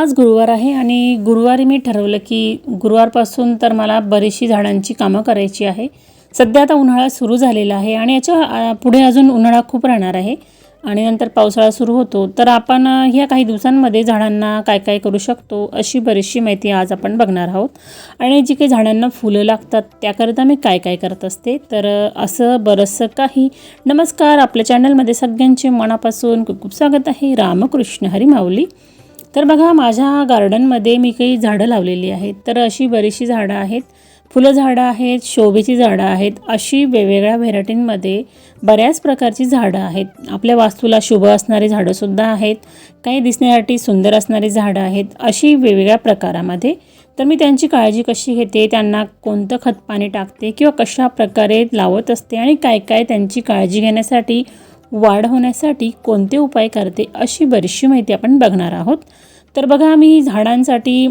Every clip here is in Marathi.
आज गुरुवार आहे आणि गुरुवारी मी ठरवलं की गुरुवारपासून तर मला बरीचशी झाडांची कामं करायची आहे. सध्या आता उन्हाळा सुरू झालेला आहे आणि याच्यापुढे अजून उन्हाळा खूप राहणार आहे आणि नंतर पावसाळा सुरू होतो. तर आपण ह्या काही दिवसांमध्ये झाडांना काय काय करू शकतो अशी बरीचशी माहिती आज आपण बघणार आहोत. आणि जी काही झाडांना फुलं लागतात त्याकरिता मी काय काय करत असते. तर असं बरंचसं काही. नमस्कार आपल्या चॅनलमध्ये सगळ्यांचे मनापासून खूप खूप स्वागत आहे. रामकृष्ण हरी माऊली. तर बघा माझ्या गार्डनमध्ये मी काही झाडं लावलेली आहेत. तर अशी बरीचशी झाडं आहेत. फुलं झाडं आहेत शोभेची झाडं आहेत. अशी वेगवेगळ्या व्हेरायटींमध्ये बऱ्याच प्रकारची झाडं आहेत. आपल्या वास्तूला शुभ असणारी झाडंसुद्धा आहेत. काही दिसण्यासाठी सुंदर असणारी झाडं आहेत. अशी वेगवेगळ्या प्रकारामध्ये. तर मी त्यांची काळजी कशी घेते? त्यांना कोणतं खत पाणी टाकते? किंवा कशा प्रकारे लावत असते? आणि काय काय त्यांची काळजी घेण्यासाठी वाढ होण्यासाठी कोणते उपाय करते अशी बरीचशी माहिती आपण बघणार आहोत. तर बघा मी झाडांसाठी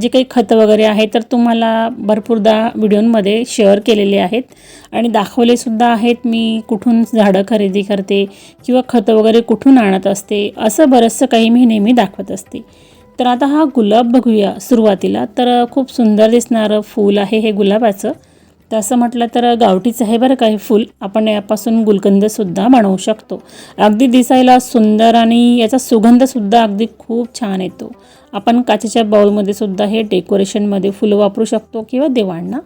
जे काही खतं वगैरे आहे तर तुम्हाला भरपूरदा व्हिडिओमध्ये शेअर केलेले आहेत. आणि दाखवलेसुद्धा आहेत मी कुठून झाडं खरेदी करते किंवा खतं वगैरे कुठून आणत असते असं बरंचसं काही मी नेहमी दाखवत असते. तर आता हा गुलाब बघूया सुरुवातीला. तर खूप सुंदर दिसणारं फूल आहे हे गुलाबाचं. तसं म्हटलं तर गावठीचं आहे बरं का हे फूल. आपण यापासून गुलकंदसुद्धा बनवू शकतो. अगदी दिसायला सुंदर आणि याचा सुगंधसुद्धा अगदी खूप छान येतो. आपण काचेच्या बाउलमध्ये सुद्धा हे डेकोरेशनमध्ये फुलं वापरू शकतो किंवा देवांना.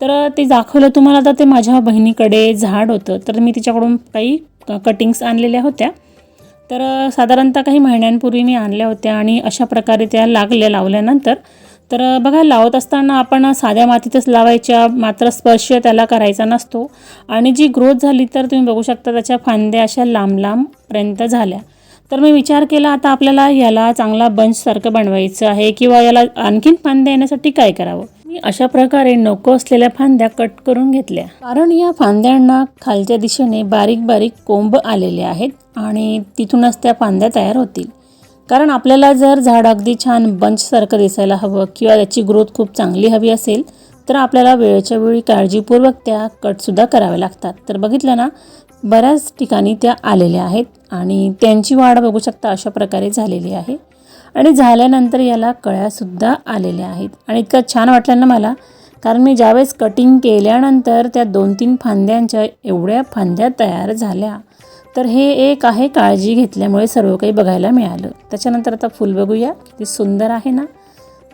तर ते दाखवलं तुम्हाला आता ते माझ्या बहिणीकडे झाड होतं. तर मी तिच्याकडून काही कटिंग्स आणलेल्या होत्या. तर साधारणतः काही महिन्यांपूर्वी मी आणल्या होत्या आणि अशा प्रकारे त्या लागल्या लावल्यानंतर तर बघा लावत असताना आपण साध्या मातीतच लावायच्या मात्र स्पर्श त्याला करायचा नसतो. आणि जी ग्रोथ झाली तर तुम्ही बघू शकता त्याच्या फांद्या अशा लांब लांबपर्यंत झाल्या. तर मी विचार केला आता आपल्याला याला चांगला बंचसारखं बनवायचं आहे किंवा याला आणखीन फांद्या येण्यासाठी काय करावं? मी अशा प्रकारे नको असलेल्या फांद्या कट करून घेतल्या. कारण या फांद्यांना खालच्या दिशेने बारीक बारीक कोंब आलेले आहेत आणि तिथूनच त्या फांद्या तयार होतील. कारण आपल्याला जर झाड अगदी छान बंचसारखं दिसायला हवं किंवा त्याची ग्रोथ खूप चांगली हवी असेल तर आपल्याला वेळेच्या वेळी काळजीपूर्वक त्या कटसुद्धा कराव्या लागतात. तर बघितलं ना बऱ्याच ठिकाणी त्या आलेल्या आहेत आणि त्यांची वाढ बघू शकता अशा प्रकारे झालेली आहे. आणि झाल्यानंतर याला कळ्यासुद्धा आलेल्या आहेत. आणि इतकं छान वाटलं ना मला कारण मी ज्यावेळेस कटिंग केल्यानंतर त्या दोन तीन फांद्यांच्या एवढ्या फांद्या तयार झाल्या. तर हे एक आहे काळजी घेतल्यामुळे सर्व काही बघायला मिळालं. त्याच्यानंतर आता फुल बघूया. किती सुंदर आहे ना.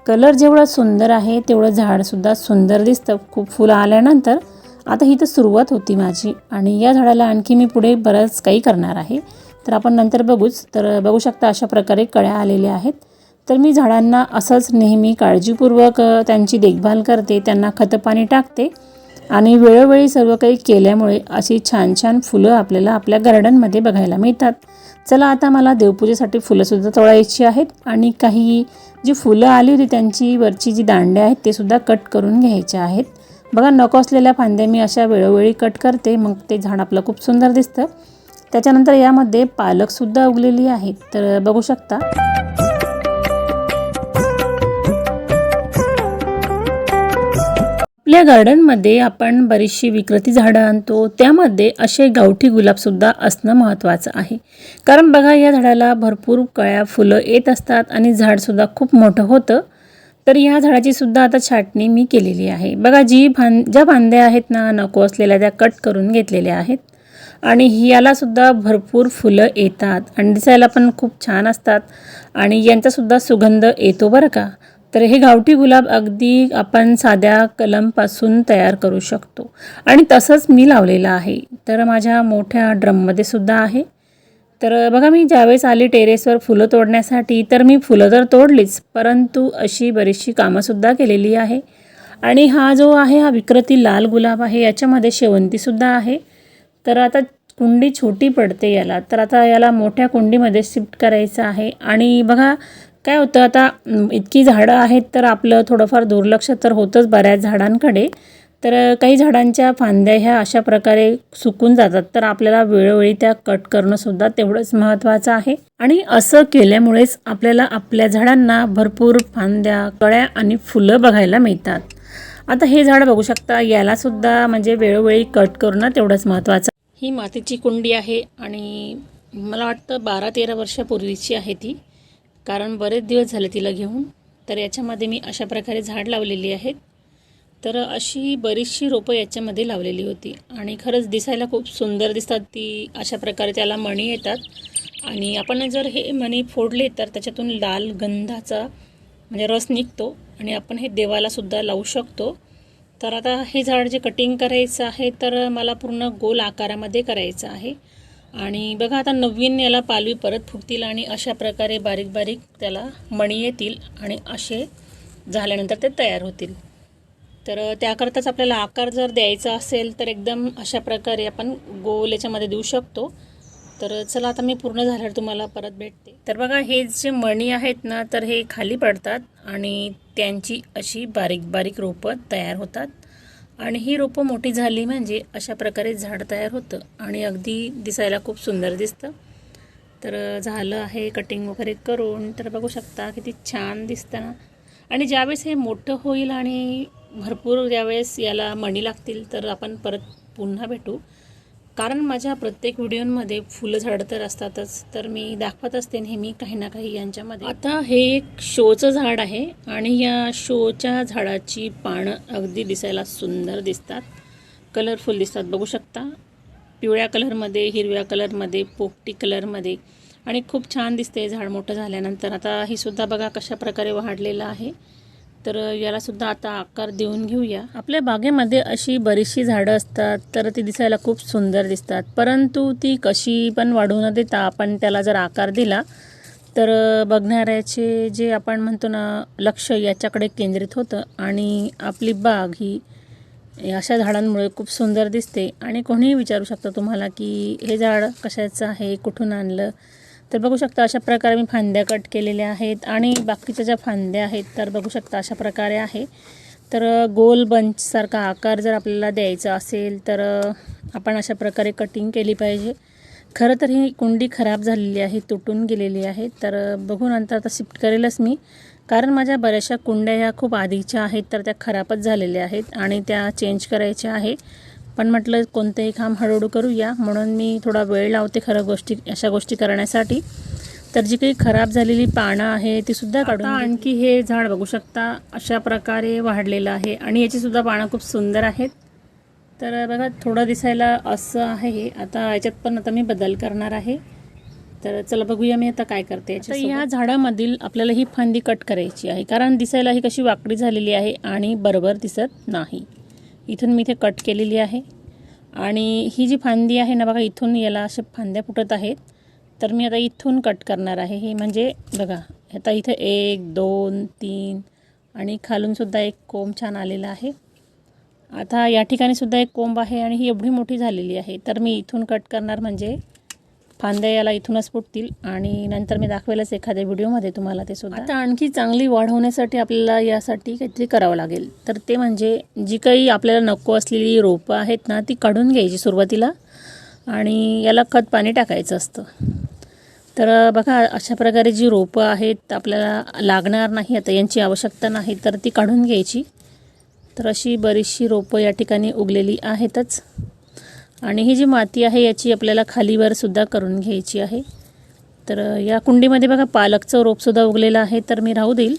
कलर जेवढा सुंदर आहे तेवढं झाडसुद्धा सुंदर दिसतं. खूप फुलं आल्यानंतर आता ही तर सुरुवात होती माझी आणि या झाडाला आणखी मी पुढे बरंच काही करणार आहे. तर आपण नंतर बघूच. तर बघू शकता अशा प्रकारे कळ्या आलेल्या आहेत. तर मी झाडांना असंच नेहमी काळजीपूर्वक त्यांची देखभाल करते त्यांना खतपाणी टाकते. आणि वेळोवेळी सर्व काही केल्यामुळे अशी छान छान फुलं आपल्याला आपल्या गार्डनमध्ये बघायला मिळतात. चला आता मला देवपूजेसाठी फुलंसुद्धा तोडायची आहेत आणि काही जी फुलं आली होती त्यांची वरची जी दांड्या आहेत ते सुद्धा कट करून घ्यायच्या आहेत. बघा नको असलेल्या फांद्या मी अशा वेळोवेळी कट करते मग ते झाड आपलं खूप सुंदर दिसतं. त्याच्यानंतर यामध्ये पालकसुद्धा उगलेली आहे तर बघू शकता. आपल्या गार्डनमध्ये आपण बरीचशी विकृती झाडं आणतो. त्यामध्ये असे गावठी गुलाबसुद्धा असणं महत्त्वाचं आहे. कारण बघा या झाडाला भरपूर कळ्या फुलं येत असतात आणि झाडसुद्धा खूप मोठं होतं. तर ह्या झाडाची सुद्धा आता छाटणी मी केलेली आहे. बघा जी भां ज्या फांद्या आहेत ना नको असलेल्या त्या कट करून घेतलेल्या आहेत. आणि यालासुद्धा भरपूर फुलं येतात आणि दिसायला पण खूप छान असतात. आणि यांचासुद्धा सुगंध येतो बरं का? तर हे गावठी गुलाब अगदी आपण साध्या कलमपासून तयार करू शकतो. आणि तसंच मी लावलेलं आहे. तर माझ्या मोठ्या ड्रममध्ये सुद्धा आहे. तर बघा मी ज्यावेळेस आली टेरेसवर फुलं तोडण्यासाठी तर मी फुलं तर तोडलीच परंतु अशी बरीचशी कामंसुद्धा केलेली आहे. आणि हा जो आहे हा विक्रती लाल गुलाब आहे याच्यामध्ये शेवंतीसुद्धा आहे. तर आता कुंडी छोटी पडते याला. तर आता याला मोठ्या कुंडीमध्ये शिफ्ट करायचं आहे. आणि बघा काय होतं आता इतकी झाडं आहेत तर आपलं थोडंफार दुर्लक्ष तर होतंच बऱ्याच झाडांकडे. तर काही झाडांच्या फांद्या ह्या अशा प्रकारे सुकून जातात. तर आपल्याला वेळोवेळी त्या कट करणंसुद्धा तेवढंच महत्त्वाचं आहे. आणि असं केल्यामुळेच आपल्याला आपल्या झाडांना भरपूर फांद्या कळ्या आणि फुलं बघायला मिळतात. आता हे झाड बघू शकता यालासुद्धा म्हणजे वेळोवेळी कट करणं तेवढंच महत्त्वाचं. ही मातीची कुंडी आहे आणि मला वाटतं बारा तेरा वर्षापूर्वीची आहे ती. कारण बरेच दिवस झाले तिला घेऊन. तर याच्यामध्ये मी अशा प्रकारे झाड लावलेली आहेत. तर अशी बरीचशी रोपं याच्यामध्ये लावलेली होती. आणि खरंच दिसायला खूप सुंदर दिसतात ती अशा प्रकारे त्याला मणी येतात. आणि आपण जर हे मणी फोडले तर त्याच्यातून लाल गंधाचा म्हणजे रस निघतो. आणि आपण हे देवालासुद्धा लावू शकतो. तर आता हे झाड जे कटिंग करायचं आहे तर मला पूर्ण गोल आकारामध्ये करायचं आहे. आणि बघा आता नवीन याला पालवी परत फुटतील आणि अशा प्रकारे बारीक बारीक त्याला मणी येतील आणि असे झाल्यानंतर ते तयार होतील. तर त्याकरताच आपल्याला आकार जर द्यायचा असेल तर एकदम अशा प्रकारे आपण गोल याच्यामध्ये देऊ शकतो. तर चला आता मी पूर्ण झाल्यावर तुम्हाला परत भेटते. तर बघा हे जे मणी आहेत ना तर हे खाली पडतात आणि त्यांची अशी बारीक बारीक रोपं तयार होतात. आणि ही रोपं मोठी झाली म्हणजे अशा प्रकारे झाड तयार होतं आणि अगदी दिसायला खूप सुंदर दिसतं. तर झालं आहे कटिंग वगैरे करून. तर बघू शकता किती छान दिसतं ना आणि ज्यावेळेस हे मोठं होईल आणि भरपूर ज्यावेळेस याला मणी लागतील तर आपण परत पुन्हा भेटू. कारण माझ्या प्रत्येक व्हिडिओमध्ये फुलं झाडं तर असतातच तर मी दाखवत असते नेहमी काही ना काही यांच्यामध्ये. आता हे एक शोचं झाड आहे आणि या शोच्या झाडाची पानं अगदी दिसायला सुंदर दिसतात. कलरफुल दिसतात बघू शकता. पिवळ्या कलरमध्ये हिरव्या कलरमध्ये पोपटी कलरमध्ये. आणि खूप छान दिसते झाड मोठं झाल्यानंतर. आता ही सुद्धा बघा कशा प्रकारे वाढलेलं आहे. तर यालासुद्धा आता आकार देऊन घेऊया. आपल्या बागेमध्ये अशी बरीचशी झाडं असतात तर ती दिसायला खूप सुंदर दिसतात. परंतु ती कशी पण वाढू न देता आपण त्याला जर आकार दिला तर बघणाऱ्याचे जे आपण म्हणतो ना लक्ष याच्याकडे केंद्रित होतं आणि आपली बाग ही अशा झाडांमुळे खूप सुंदर दिसते. आणि कोणीही विचारू शकतं तुम्हाला की हे झाड कशाचं आहे कुठून आणलं तर बघू शकता अशा प्रकारे मी फांद्या कट केलेल्या आहेत आणि बाकीच्या ज्या फांद्या आहेत तर बघू शकता अशा प्रकारे आहे. तर गोल बंचसारखा आकार जर आपल्याला द्यायचा असेल तर आपण अशा प्रकारे कटिंग केली पाहिजे. खरं तर ही कुंडी खराब झालेली आहे तुटून गेलेली आहे. तर बघू नंतर आता शिफ्ट करेलच मी. कारण माझ्या बऱ्याचशा कुंड्या ह्या खूप आधीच्या आहेत तर त्या खराबच झालेल्या आहेत आणि त्या चेंज करायच्या आहे. पण म्हटलं कोणतेही काम हळूहळू करूया. म्हणून मी थोडा वेळ लावते खरं गोष्टी अशा गोष्टी करण्यासाठी. तर जी काही खराब झालेली पानं आहे ती सुद्धा काढून आणखी हे झाड बघू शकता अशा प्रकारे वाढलेलं आहे आणि याची सुद्धा पानं खूप सुंदर आहेत. तर बघा थोडं दिसायला असं आहे आता याच्यात पण आता मी बदल करणार आहे. तर चला बघूया मी आता काय करते या झाडामधील आपल्याला ही फांदी कट करायची आहे कारण दिसायला ही कशी वाकडी झालेली आहे आणि बरोबर दिसत नाही. इथून मी इथे कट केलेली आहे. आणि ही जी फांदी आहे ना बघा इथून याला असे फांद्या फुटत आहेत. तर मी आता इथून कट करणार आहे. हे म्हणजे बघा आता इथं एक दोन तीन आणि खालूनसुद्धा एक कोंब छान आलेला आहे. आता या ठिकाणी सुद्धा एक कोंब आहे आणि ही एवढी मोठी झालेली आहे. तर मी इथून कट करणार म्हणजे फांद्या याला इथूनच फुटतील आणि नंतर मी दाखवेलच एखाद्या व्हिडिओमध्ये तुम्हाला ते सुद्धा. आता आणखी चांगली वाढ होण्यासाठी आपल्याला यासाठी काहीतरी करावं लागेल. तर ते म्हणजे जी काही आपल्याला नको असलेली रोपं आहेत ना ती काढून घ्यायची सुरुवातीला आणि याला खत पाणी टाकायचं असतं. तर बघा अशा प्रकारे जी रोपं आहेत आपल्याला लागणार नाही आता यांची आवश्यकता नाही तर ती काढून घ्यायची. तर अशी बरीचशी रोपं या ठिकाणी उगलेली आहेतच. आणि ही जी माती आहे याची आपल्याला खालीवर सुद्धा करून घ्यायची आहे. तर या कुंडीमध्ये बघा पालकचं रोपसुद्धा उगलेलं आहे. तर मी राहू देईल.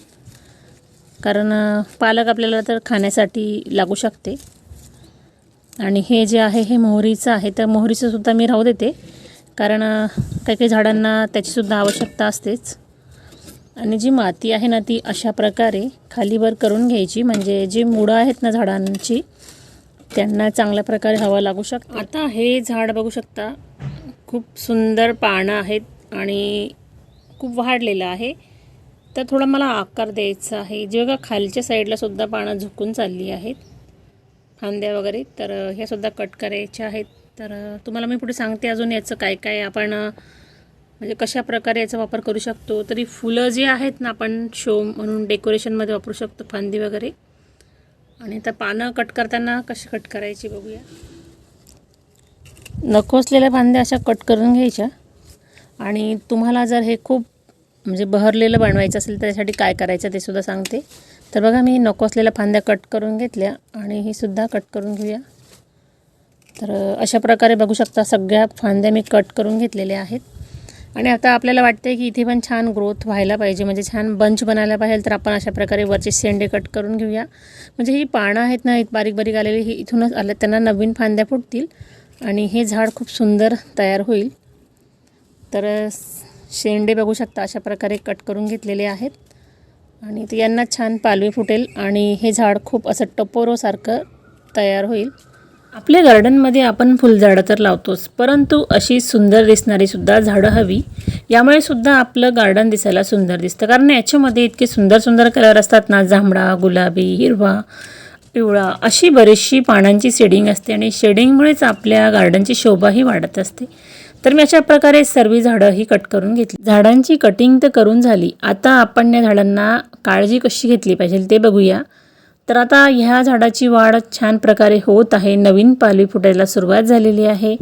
कारण पालक आपल्याला तर खाण्यासाठी लागू शकते. आणि हे जे आहे हे मोहरीचं आहे. तर मोहरीचं सुद्धा मी राहू देते. कारण काही काही झाडांना त्याचीसुद्धा आवश्यकता असतेच. आणि जी माती आहे ना ती अशा प्रकारे खालीवर करून घ्यायची. म्हणजे जी मुळं आहेत ना झाडांची त्यांना चांगल्या प्रकारे हवा लागू शकते. आता हे झाड बघू शकता खूप सुंदर पानं आहेत आणि खूप वाढलेलं आहे. तर थोडा मला आकार द्यायचा आहे. जेव्हा खालच्या साईडला सुद्धा पानं झुकून चालली आहेत. फांद्या वगैरे तर ह्यासुद्धा कट करायच्या आहेत. तर तुम्हाला मी पुढे सांगते अजून याचं काय काय आपण म्हणजे कशा प्रकारे याचा वापर करू शकतो. तरी फुलं जी आहेत ना आपण शो म्हणून डेकोरेशनमध्ये वापरू शकतो फांदी वगैरे. आणि आता पानं कट करताना कशी कट करायची बघूया. नको असलेल्या फांद्या अशा कट करून घ्यायच्या. आणि तुम्हाला जर हे खूप म्हणजे बहरलेलं बनवायचं असेल तर त्यासाठी काय करायचं ते सुद्धा सांगते. तर बघा मी नको असलेल्या फांद्या कट करून घेतल्या आणि ही सुद्धा कट करून घेऊया. तर अशा प्रकारे बघू शकता सगळ्या फांद्या मी कट करून घेतलेल्या आहेत. आणि आता आपल्याला वाटते की इथे पण छान ग्रोथ व्हायला पाहिजे. म्हणजे छान बंच बनायला पाहिजे तर आपण अशा प्रकारे वरचे शेंडे कट करून घेऊया. म्हणजे ही पानं आहेत ना बारीक बारीक आलेली ही इथूनच आले त्यांना नवीन फांद्या फुटतील आणि हे झाड खूप सुंदर तयार होईल. तर शेंडे बघू शकता अशा प्रकारे कट करून घेतलेले आहेत. आणि ते यांना छान पालवी फुटेल आणि हे झाड खूप असं टपोरोसारखं तयार होईल. आपल्या गार्डनमध्ये आपण फुलझाडं तर लावतोच परंतु अशी सुंदर दिसणारी सुद्धा झाडं हवी. यामुळे सुद्धा आपलं गार्डन दिसायला सुंदर दिसतं. कारण याच्यामध्ये इतके सुंदर सुंदर कलर असतात ना जांभळा गुलाबी हिरवा पिवळा अशी बरीचशी पानांची शेडिंग असते आणि शेडिंगमुळेच आपल्या गार्डनची शोभाही वाढत असते. तर मी अशा प्रकारे सर्व झाडं ही कट करून घेतली. झाडांची कटिंग तर करून झाली. आता आपण या झाडांना काळजी कशी घेतली पाहिजे ते बघूया. तर आता ह्या झाडाची वाढ छान प्रकारे होत आहे. नवीन पालवी फुटायला सुरुवात झालेली आहे.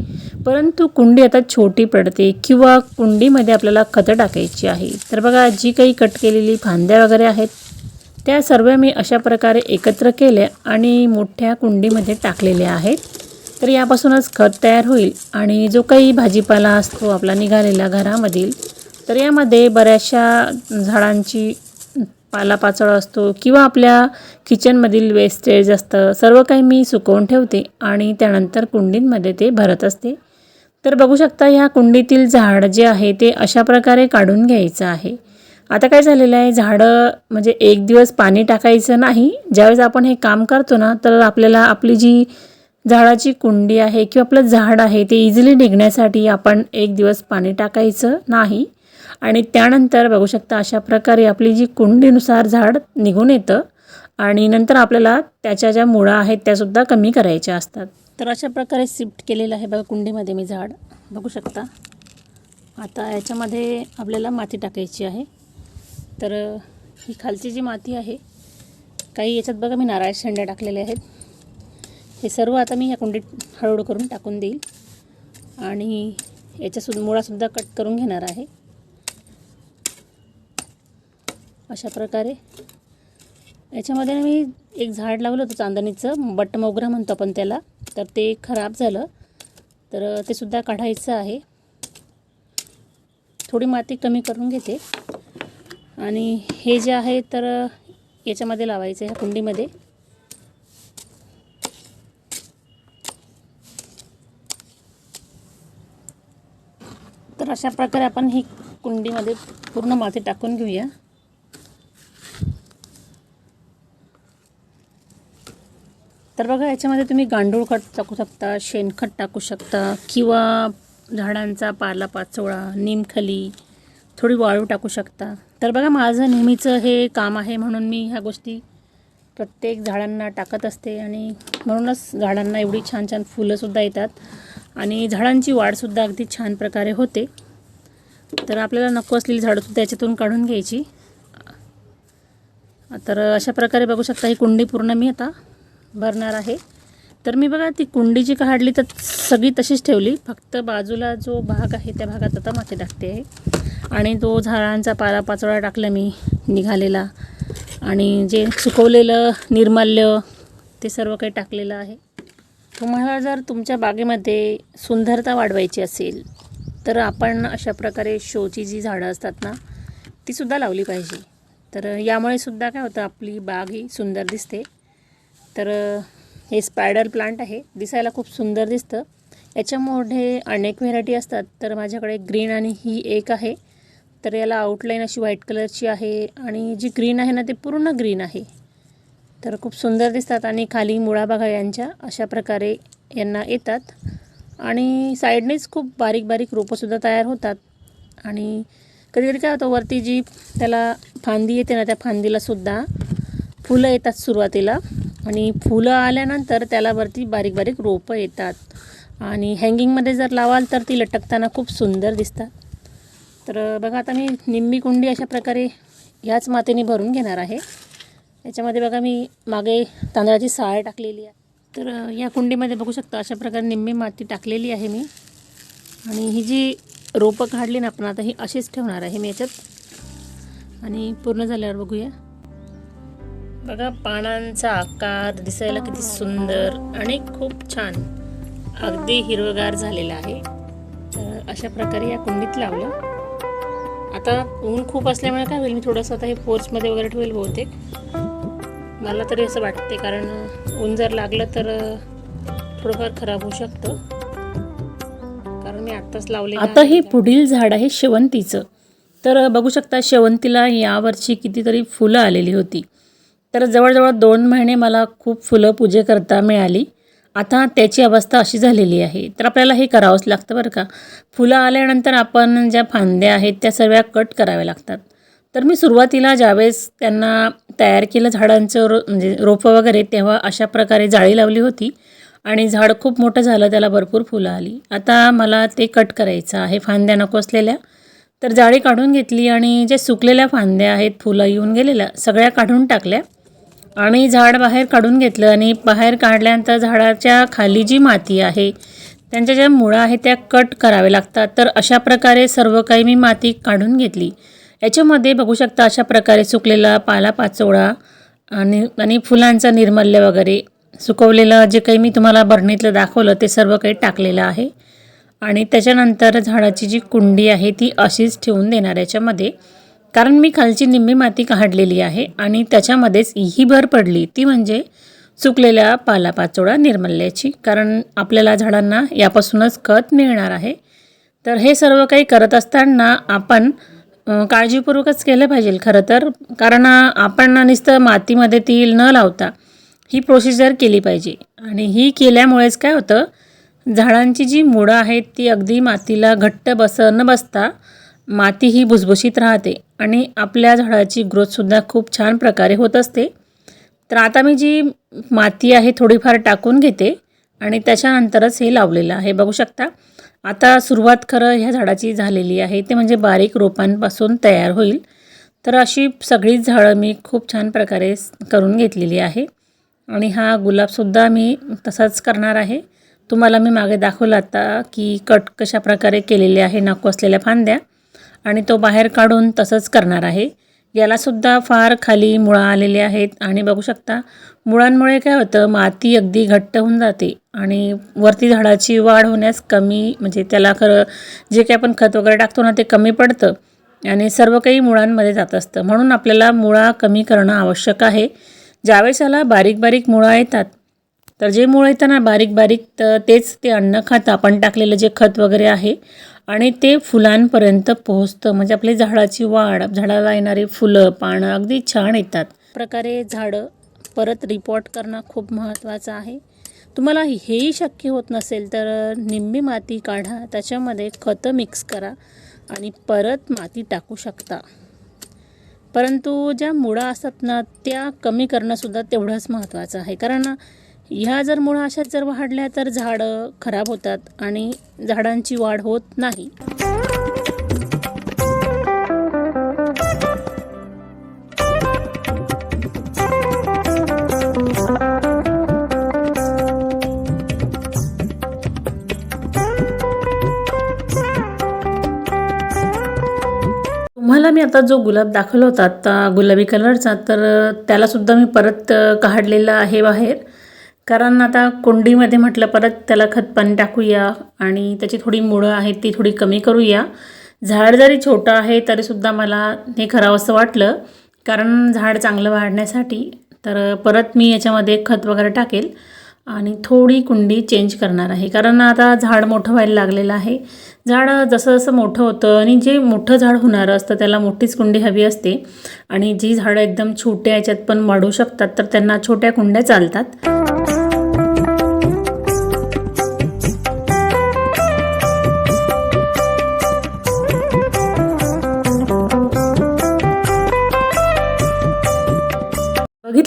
परंतु कुंडी आता छोटी पडते किंवा कुंडीमध्ये आपल्याला खतं टाकायची आहे. तर बघा जी काही कट केलेली फांद्या वगैरे आहेत त्या सर्व मी अशा प्रकारे एकत्र केल्या आणि मोठ्या कुंडीमध्ये टाकलेल्या आहेत. तर यापासूनच खत तयार होईल आणि जो काही भाजीपाला असतो आपला निघालेला घरामधील तर यामध्ये बऱ्याचशा झाडांची पालापाचोळा असतो किंवा आपल्या किचनमधील वेस्टेज असतं. सर्व काही मी सुकवून ठेवते आणि त्यानंतर कुंडींमध्ये ते भरत असते. तर बघू शकता ह्या कुंडीतील झाड जे आहे ते अशा प्रकारे काढून घ्यायचं आहे. आता काय झालेलं आहे झाडं म्हणजे एक दिवस पाणी टाकायचं नाही. ज्यावेळेस आपण हे काम करतो ना तर आपल्याला आपली जी झाडाची कुंडी आहे किंवा आपलं झाड आहे ते इझिली निघण्यासाठी आपण एक दिवस पाणी टाकायचं नाही. आणि त्यानंतर बघू शकता अशा प्रकारे आपली जी कुंडीनुसार झाड निघून येतं आणि नंतर आपल्याला त्याच्या ज्या मुळा आहेत त्यासुद्धा कमी करायच्या असतात. तर अशा प्रकारे शिफ्ट केलेलं आहे बघा कुंडीमध्ये मी झाड. बघू शकता. आता याच्यामध्ये आपल्याला माती टाकायची आहे. तर ही खालची जी माती आहे काही याच्यात बघा मी नारळ शेंड्या टाकलेल्या आहेत. हे सर्व आता मी ह्या कुंडीत हळूहळू करून टाकून देईल. आणि याच्यासुद्धा मुळासुद्धा कट करून घेणार आहे. अशा प्रकारे. याच्यामध्ये मी एक झाड लावलं होतं चांदणीचं बट मोगरा म्हणतो आपण त्याला. तर ते खराब झालं. तर ते सुद्धा काढायचं आहे. थोडी माती कमी करून घेते. आणि हे जे आहे तर याच्यामध्ये लावायचं ह्या कुंडीमध्ये. तर अशा प्रकारे आपण ही कुंडीमध्ये पूर्ण माती टाकून घेऊया. तर बघा याच्यामध्ये तुम्ही गांडूळ खत टाकू शकता शेणखत टाकू शकता किंवा झाडांचा पाला पाचोळा निमखली थोडी वाळू टाकू शकता. तर बघा माझं नेहमीचं हे काम आहे म्हणून मी ह्या गोष्टी प्रत्येक झाडांना टाकत असते आणि म्हणूनच झाडांना एवढी छान छान फुलंसुद्धा येतात आणि झाडांची वाढसुद्धा अगदी छान प्रकारे होते. तर आपल्याला नको असलेली झाडंसुद्धा याच्यातून काढून घ्यायची. तर अशा प्रकारे बघू शकता ही कुंडी पूर्ण मी आता भरणार आहे. तर मी बघा ती कुंडी जी काढली तर सगळी तशीच ठेवली. फक्त बाजूला जो भाग आहे त्या भागात आता माती टाकते आहे. आणि तो झाडांचा पाला पाचोळा टाकला मी निघालेला. आणि जे सुकवलेलं निर्माल्य ते सर्व काही टाकलेलं आहे. तुम्हाला जर तुमच्या बागेमध्ये सुंदरता वाढवायची असेल तर आपण अशा प्रकारे शोची जी झाडं असतात ना तीसुद्धा लावली पाहिजे. तर यामुळे सुद्धा काय होतं आपली बाग ही सुंदर दिसते. तर हे स्पायडर प्लांट आहे. दिसायला खूप सुंदर दिसतं. याच्यामध्ये अनेक व्हेरायटी असतात. तर माझ्याकडे ग्रीन आणि ही एक आहे. तर याला आउटलाईन अशी व्हाईट कलरची आहे आणि जी ग्रीन आहे ना ते पूर्ण ग्रीन आहे. तर खूप सुंदर दिसतात आणि खाली मुळा बघा यांच्या. अशा प्रकारे यांना येतात. आणि साईडनेच खूप बारीक बारीक रोपंसुद्धा तयार होतात. आणि कधी कधी काय होतं वरती जी त्याला फांदी येते ना त्या फांदीलासुद्धा फुलं येतात सुरुवातीला. आणि फुलं आल्यानंतर त्याला वरती बारीक बारीक रोपं येतात. आणि हँगिंगमध्ये जर लावाल तर ती लटकताना खूप सुंदर दिसतात. तर बघा आता मी निम्मी कुंडी अशा प्रकारे ह्याच मातेने भरून घेणार आहे. याच्यामध्ये बघा मी मागे तांदळाची साळ टाकलेली आहे. तर या कुंडीमध्ये बघू शकता अशा प्रकारे निम्मी माती टाकलेली आहे मी. आणि ही जी रोपं काढली ना आपण आता ही अशीच ठेवणार आहे मी याच्यात. आणि पूर्ण झाल्यावर बघूया. बघा पानांचा आकार दिसायला किती सुंदर आणि खूप छान. अगदी हिरवगार झालेला आहे. तर अशा प्रकारे या कुंडीत लावलं. आता ऊन खूप असल्यामुळे काय होईल मी थोडंसं आता हे फोर्समध्ये वगैरे ठेवेल बहुतेक. मला तरी असं वाटते कारण ऊन जर लागलं तर थोडंफार खराब होऊ शकतं. कारण मी आत्ताच लावले आता हे पुढील झाड आहे शेवंतीचं. तर बघू शकता शेवंतीला यावर्षी कितीतरी फुलं आलेली होती. तर जवळजवळ दोन महिने मला खूप फुलं पूजेकरता मिळाली. आता त्याची अवस्था अशी झालेली आहे. तर आपल्याला हे करावंच लागतं बरं का? फुलं आल्यानंतर आपण ज्या फांद्या आहेत त्या सगळ्या कट कराव्या लागतात. तर मी सुरुवातीला ज्यावेळेस त्यांना तयार केलं झाडांचं रो म्हणजे रोपं वगैरे तेव्हा अशा प्रकारे जाळी लावली होती. आणि झाड खूप मोठं झालं त्याला भरपूर फुलं आली. आता मला ते कट करायचं आहे फांद्या नको असलेल्या. तर जाळी काढून घेतली आणि जे सुकलेल्या फांद्या आहेत फुलं येऊन गेलेल्या सगळ्या काढून टाकल्या. आणि झाड बाहेर काढून घेतलं आणि बाहेर काढल्यानंतर झाडाच्या खाली जी माती आहे त्यांच्या ज्या मुळा आहेत त्या कट कराव्या लागतात. तर अशा प्रकारे सर्व काही मी माती काढून घेतली. याच्यामध्ये बघू शकता अशा प्रकारे सुकलेला पालापाचोळा आणि आणि फुलांचं निर्मल्य वगैरे सुकवलेलं जे काही मी तुम्हाला बरणीतलं दाखवलं ते सर्व काही टाकलेलं आहे. आणि त्याच्यानंतर झाडाची जी कुंडी आहे ती अशीच ठेवून देणार याच्यामध्ये. कारण मी खालची निम्मी माती काढलेली आहे आणि त्याच्यामध्येच ही भर पडली ती म्हणजे सुकलेल्या पालापाचोळा निर्मल्याची. कारण आपल्याला झाडांना यापासूनच खत मिळणार आहे. तर हे सर्व काही करत असताना आपण काळजीपूर्वकच केलं पाहिजे खरं तर. कारण आपण नुसतं मातीमध्ये ती न लावता ही प्रोसिजर केली पाहिजे. आणि ही केल्यामुळेच काय होतं झाडांची जी मुळं आहेत ती अगदी मातीला घट्ट बस न बसता माती ही भुसभुशीत राहते आणि आपल्या झाडाची ग्रोथसुद्धा खूप छान प्रकारे होत असते. तर आता मी जी माती आहे थोडीफार टाकून घेते आणि त्याच्यानंतरच हे लावलेलं आहे. बघू शकता आता सुरुवात खरं ह्या झाडाची झालेली आहे. ते म्हणजे बारीक रोपांपासून तयार होईल. तर अशी सगळीच झाडं मी खूप छान प्रकारे करून घेतलेली आहे आणि हा गुलाबसुद्धा मी तसाच करणार आहे. तुम्हाला मी मागे दाखवलं आता की कट कशा प्रकारे केलेले आहे. नको असलेल्या फांद्या. आणि तो बाहेर काढून तसंच करणार आहे. यालासुद्धा फार खाली मुळा आलेले आहेत. आणि बघू शकता मुळांमुळे काय होतं माती अगदी घट्ट होऊन जाते आणि वरती झाडाची वाढ होण्यास कमी म्हणजे त्याला खरं जे काही आपण खत वगैरे टाकतो ना ते कमी पडतं आणि सर्व काही मुळांमध्ये जात असतं. म्हणून आपल्याला मुळा कमी करणं आवश्यक आहे. ज्यावेळेस याला बारीक बारीक मुळा येतात तर जे मुळं येतं ना बारीक बारीक तर तेच ते अन्न खातं. आपण टाकलेलं जे खत वगैरे आहे आणि ते फुलांपर्यंत पोहोचतं. म्हणजे आपली झाडाची वाढ झाडाला येणारी फुलं पानं अगदी छान येतात. प्रकारे झाडं परत रिपोर्ट करणं खूप महत्त्वाचं आहे. तुम्हाला हेही शक्य होत नसेल तर निम्मी माती काढा त्याच्यामध्ये खतं मिक्स करा आणि परत माती टाकू शकता. परंतु ज्या मुळा असतात ना त्या कमी करणंसुद्धा तेवढंच महत्त्वाचं आहे. कारण ह्या जर मुळा अशाच जर वाढल्या तर झाडं खराब होतात आणि झाडांची वाढ होत नाही. तुम्हाला मी आता जो गुलाब दाखवला होता आता गुलाबी कलरचा तर त्यालासुद्धा मी परत काढलेला आहे बाहेर. कारण आता कुंडीमध्ये म्हटलं परत त्याला खतपाणी टाकूया आणि त्याची थोडी मुळं आहेत ती थोडी कमी करूया. झाड जरी छोटं आहे तरीसुद्धा मला हे करावंसं वाटलं. कारण झाड चांगलं वाढण्यासाठी तर परत मी याच्यामध्ये खत वगैरे टाकेल आणि थोडी कुंडी चेंज करणार आहे. कारण आता झाड मोठं व्हायला लागलेलं आहे. झाड जसं जसं मोठं होतं आणि जे मोठं झाड होणारं असतं त्याला मोठीच कुंडी हवी असते. आणि जी झाडं एकदम छोट्या याच्यात पण वाढू शकतात तर त्यांना छोट्या कुंड्या चालतात.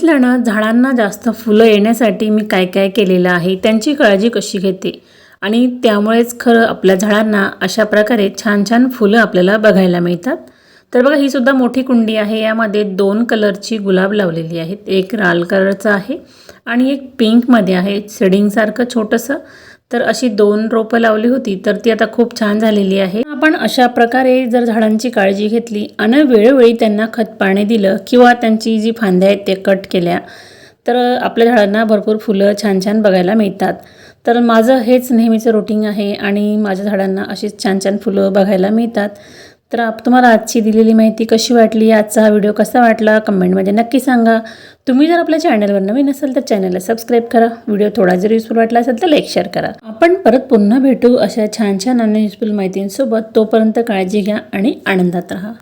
बघितलं ना झाडांना जास्त फुलं येण्यासाठी मी काय काय केलेलं आहे त्यांची काळजी कशी घेते? आणि त्यामुळेच खरं आपल्या झाडांना अशा प्रकारे छान छान फुलं आपल्याला बघायला मिळतात. तर बघा ही सुद्धा मोठी कुंडी आहे. यामध्ये दोन कलरची गुलाब लावलेली आहेत. एक लाल कलरचा आहे आणि एक पिंकमध्ये आहे. शेडिंगसारखं छोटंसं. तर अशी दोन रोपं लावली होती तर ती आता खूप छान झालेली आहे. आपण अशा प्रकारे जर झाडांची काळजी घेतली आणि वेळोवेळी त्यांना खत पाणी दिलं किंवा त्यांची जी फांद्या आहेत ते कट केल्या तर आपल्या झाडांना भरपूर फुलं छान छान बघायला मिळतात. तर माझं हेच नेहमीचं रुटीन आहे आणि माझ्या झाडांना अशीच छान छान फुलं बघायला मिळतात. तर आप तुम्हाला आजची दिलेली माहिती कशी वाटली? आजचा हा व्हिडिओ कसा वाटला? कमेंटमध्ये नक्की सांगा. तुम्ही जर आपल्या चॅनलवर नवीन असाल तर चॅनलला सबस्क्राईब करा. व्हिडिओ थोडा जर युजफुल वाटला असेल तर लाईक शेअर करा. आपण परत पुन्हा भेटू अशा छान छान आणि युजफुल माहितींसोबत. तोपर्यंत काळजी घ्या आणि आनंदात राहा.